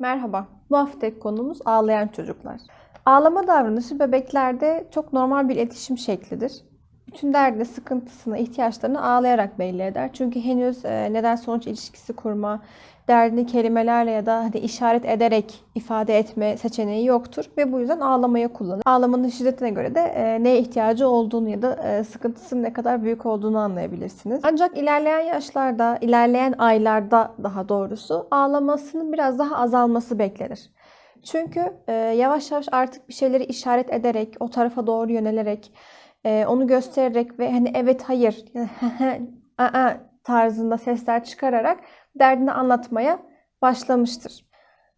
Merhaba, bu haftaki konumuz ağlayan çocuklar. Ağlama davranışı bebeklerde çok normal bir iletişim şeklidir. Bütün derdini, sıkıntısını, ihtiyaçlarını ağlayarak belli eder. Çünkü henüz e, neden sonuç ilişkisi kurma, derdini kelimelerle ya da hani işaret ederek ifade etme seçeneği yoktur ve bu yüzden ağlamaya kullanır. Ağlamanın şiddetine göre de e, neye ihtiyacı olduğunu ya da e, sıkıntısının ne kadar büyük olduğunu anlayabilirsiniz. Ancak ilerleyen yaşlarda, ilerleyen aylarda daha doğrusu ağlamasının biraz daha azalması beklenir. Çünkü e, yavaş yavaş artık bir şeyleri işaret ederek, o tarafa doğru yönelerek, e, onu göstererek ve hani evet hayır, tarzında sesler çıkararak derdini anlatmaya başlamıştır.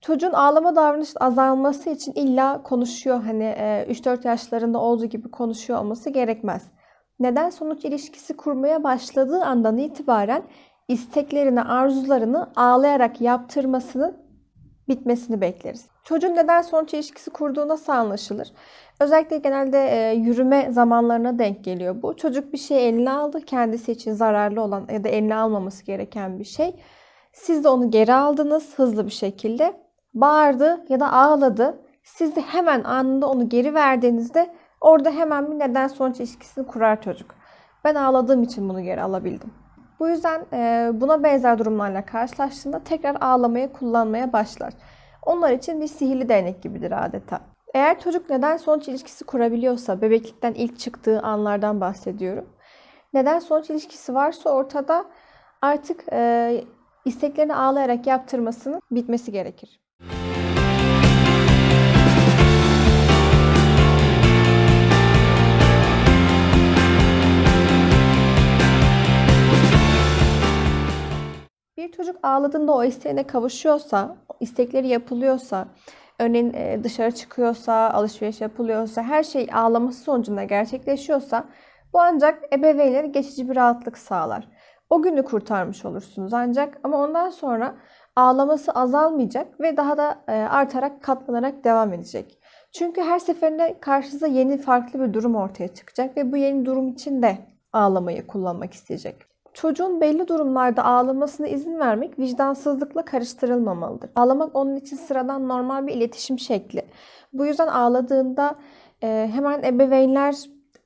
Çocuğun ağlama davranışı azalması için illa konuşuyor hani e, 3-4 yaşlarında olduğu gibi konuşuyor olması gerekmez. Neden sonuç ilişkisi kurmaya başladığı andan itibaren isteklerini, arzularını ağlayarak yaptırmasını bitmesini bekleriz. Çocuğun neden sonuç ilişkisi kurduğu nasıl anlaşılır? Özellikle genelde e, yürüme zamanlarına denk geliyor bu. Çocuk bir şey eline aldı, kendisi için zararlı olan ya da eline almaması gereken bir şey. Siz de onu geri aldınız hızlı bir şekilde. Bağırdı ya da ağladı. Siz de hemen anında onu geri verdiğinizde orada hemen bir neden sonuç ilişkisini kurar çocuk. Ben ağladığım için bunu geri alabildim. Bu yüzden e, buna benzer durumlarla karşılaştığında tekrar ağlamaya kullanmaya başlar. Onlar için bir sihirli değnek gibidir adeta. Eğer çocuk neden sonuç ilişkisi kurabiliyorsa, bebeklikten ilk çıktığı anlardan bahsediyorum. Neden sonuç ilişkisi varsa ortada artık e, isteklerini ağlayarak yaptırmasının bitmesi gerekir. Bir çocuk ağladığında o isteğine kavuşuyorsa, istekleri yapılıyorsa, örneğin e, dışarı çıkıyorsa, alışveriş yapılıyorsa, her şey ağlaması sonucunda gerçekleşiyorsa bu ancak ebeveynlere geçici bir rahatlık sağlar. O günü kurtarmış olursunuz ancak ama ondan sonra ağlaması azalmayacak ve daha da e, artarak katlanarak devam edecek. Çünkü her seferinde karşınıza yeni farklı bir durum ortaya çıkacak ve bu yeni durum için de ağlamayı kullanmak isteyecek. Çocuğun belli durumlarda ağlamasına izin vermek vicdansızlıkla karıştırılmamalıdır. Ağlamak onun için sıradan normal bir iletişim şekli. Bu yüzden ağladığında e, hemen ebeveynler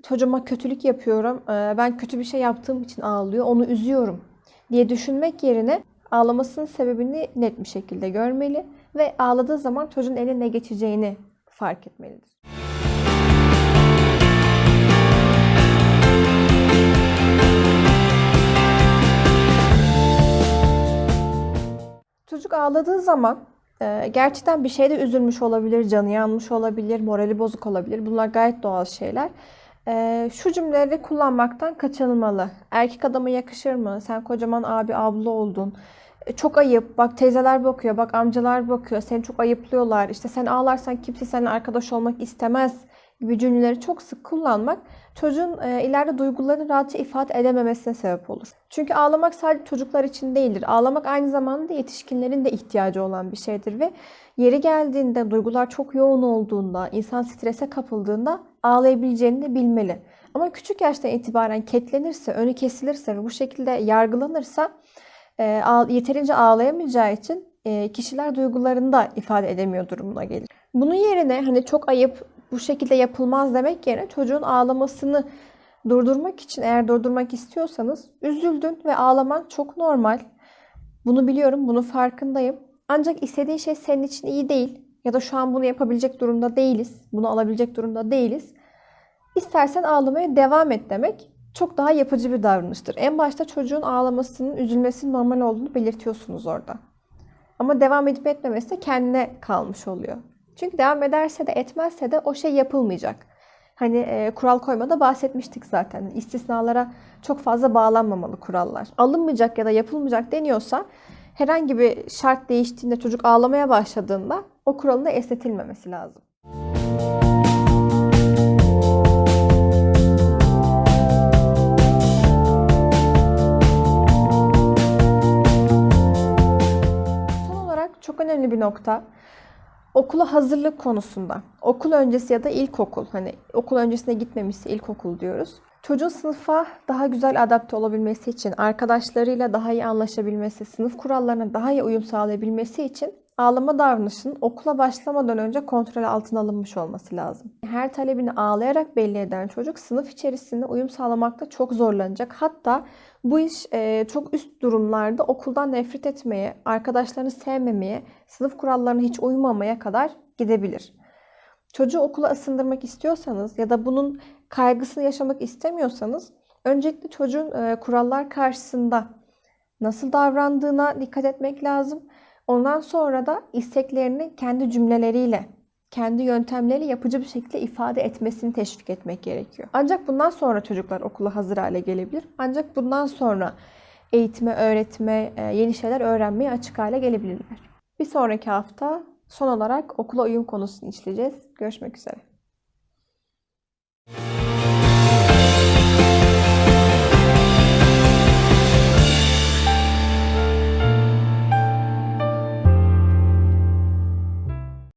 çocuğuma kötülük yapıyorum, e, ben kötü bir şey yaptığım için ağlıyor, onu üzüyorum diye düşünmek yerine ağlamasının sebebini net bir şekilde görmeli ve ağladığı zaman çocuğun eline ne geçeceğini fark etmelidir. Ağladığı zaman e, gerçekten bir şeyde üzülmüş olabilir, canı yanmış olabilir, morali bozuk olabilir. Bunlar gayet doğal şeyler. E, şu cümleleri kullanmaktan kaçınılmalı. Erkek adama yakışır mı? Sen kocaman abi abla oldun. E, çok ayıp. Bak teyzeler bakıyor, bak amcalar bakıyor. Seni çok ayıplıyorlar. İşte sen ağlarsan kimse seninle arkadaş olmak istemez gibi cümleleri çok sık kullanmak çocuğun e, ileride duygularını rahatça ifade edememesine sebep olur. Çünkü ağlamak sadece çocuklar için değildir. Ağlamak aynı zamanda yetişkinlerin de ihtiyacı olan bir şeydir ve yeri geldiğinde duygular çok yoğun olduğunda, insan strese kapıldığında ağlayabileceğini de bilmeli. Ama küçük yaştan itibaren ketlenirse, önü kesilirse ve bu şekilde yargılanırsa e, yeterince ağlayamayacağı için e, kişiler duygularını da ifade edemiyor durumuna gelir. Bunun yerine hani çok ayıp bu şekilde yapılmaz demek yerine çocuğun ağlamasını durdurmak için eğer durdurmak istiyorsanız üzüldün ve ağlaman çok normal. Bunu biliyorum, bunu farkındayım. Ancak istediğin şey senin için iyi değil ya da şu an bunu yapabilecek durumda değiliz. Bunu alabilecek durumda değiliz. İstersen ağlamaya devam et demek çok daha yapıcı bir davranıştır. En başta çocuğun ağlamasının, üzülmesinin normal olduğunu belirtiyorsunuz orada. Ama devam edip etmemesi de kendine kalmış oluyor. Çünkü devam ederse de etmezse de o şey yapılmayacak. Hani e, kural koymada bahsetmiştik zaten. İstisnalara çok fazla bağlanmamalı kurallar. Alınmayacak ya da yapılmayacak deniyorsa herhangi bir şart değiştiğinde çocuk ağlamaya başladığında o kuralın da esnetilmemesi lazım. Son olarak çok önemli bir nokta okula hazırlık konusunda. Okul öncesi ya da ilkokul. Hani okul öncesine gitmemişse ilkokul diyoruz. Çocuğun sınıfa daha güzel adapte olabilmesi için, arkadaşlarıyla daha iyi anlaşabilmesi, sınıf kurallarına daha iyi uyum sağlayabilmesi için ağlama davranışının okula başlamadan önce kontrol altına alınmış olması lazım. Her talebini ağlayarak belli eden çocuk sınıf içerisinde uyum sağlamakta çok zorlanacak. Hatta bu iş e, çok üst durumlarda okuldan nefret etmeye, arkadaşlarını sevmemeye, sınıf kurallarına hiç uymamaya kadar gidebilir. Çocuğu okula ısındırmak istiyorsanız ya da bunun kaygısını yaşamak istemiyorsanız öncelikle çocuğun e, kurallar karşısında nasıl davrandığına dikkat etmek lazım. Ondan sonra da isteklerini kendi cümleleriyle, kendi yöntemleriyle yapıcı bir şekilde ifade etmesini teşvik etmek gerekiyor. Ancak bundan sonra çocuklar okula hazır hale gelebilir. Ancak bundan sonra eğitime, öğretime, e, yeni şeyler öğrenmeye açık hale gelebilirler. Bir sonraki hafta son olarak okula uyum konusunu işleyeceğiz. Görüşmek üzere.